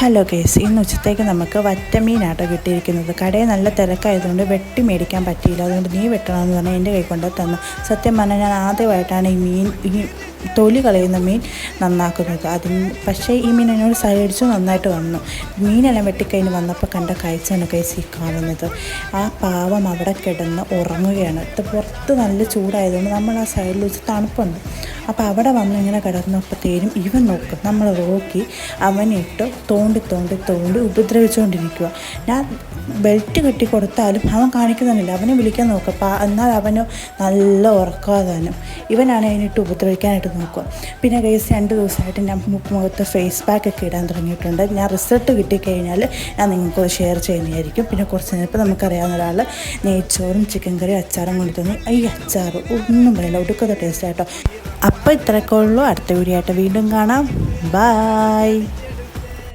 Hello case ഇന്ന് ഉച്ചത്തേക്ക് നമുക്ക് വറ്റമീനാട്ടോ കിട്ടിയിരിക്കുന്നത്. കടയിൽ നല്ല തിരക്കായതുകൊണ്ട് വെട്ടി മേടിക്കാൻ പറ്റിയില്ല. അതുകൊണ്ട് നീ വെട്ടണമെന്ന് പറഞ്ഞാൽ എന്റെ കൈ കൊണ്ട് തന്നു. സത്യം പറഞ്ഞാൽ ഞാൻ ആദ്യമായിട്ടാണ് ഈ മീൻ ഈ തൊലി കളയുന്ന മീൻ നന്നാക്കുന്നത്. അതിന് പക്ഷേ ഈ മീൻ എന്നോട് സഹകരിച്ചു നന്നായിട്ട് വന്നു. മീനെല്ലാം വെട്ടിക്കഴിഞ്ഞ് വന്നപ്പോൾ കണ്ട കാഴ്ചയാണ് കഴിച്ച് ഈ കാണുന്നത്. ആ പാവം അവിടെ കിടന്ന് ഉറങ്ങുകയാണ്. പുറത്ത് നല്ല ചൂടായതുകൊണ്ട് നമ്മൾ ആ സൈഡിൽ വെച്ച് തണുപ്പുണ്ട്. അപ്പോൾ അവിടെ വന്ന് ഇങ്ങനെ കിടന്നപ്പോഴത്തേനും ഇവൻ നോക്കും. നമ്മൾ നോക്കി അവനിട്ട് തോണ്ടി തോണ്ടി തോണ്ടി ഉപദ്രവിച്ചുകൊണ്ടിരിക്കുക ഞാൻ ബെൽറ്റ് കെട്ടി കൊടുത്താലും അവൻ കാണിക്കുന്നില്ല. അവനെ വിളിക്കാൻ നോക്കുക എന്നാൽ അവന് നല്ല ഉറക്കാതാനും ഇവനാണ് അതിനിട്ട് ഉപദ്രവിക്കാനായിട്ട് നോക്കുക പിന്നെ കേസ് രണ്ട് ദിവസമായിട്ട് ഞാൻ മുഖത്ത് ഫേസ് പാക്ക് ഒക്കെ ഇടാൻ തുടങ്ങിയിട്ടുണ്ട്. ഞാൻ റിസൾട്ട് കിട്ടിക്കഴിഞ്ഞാൽ ഞാൻ നിങ്ങൾക്ക് ഷെയർ ചെയ്യുന്നതായിരിക്കും. പിന്നെ കുറച്ച് നേരം ഇപ്പോൾ നമുക്കറിയാവുന്ന ഒരാൾ നെയ്ച്ചോറും ചിക്കൻ കറിയും അച്ചാറും കൊണ്ട് തന്നു. ഈ അച്ചാർ ഒന്നും വേണ്ട ഒടുക്കത്തെ ടേസ്റ്റ് ആട്ടോ. അപ്പോൾ ഇത്രയൊക്കെ ഉള്ളൂ. അടുത്ത വീഡിയോ ആയിട്ട് വീണ്ടും കാണാം. ബായ്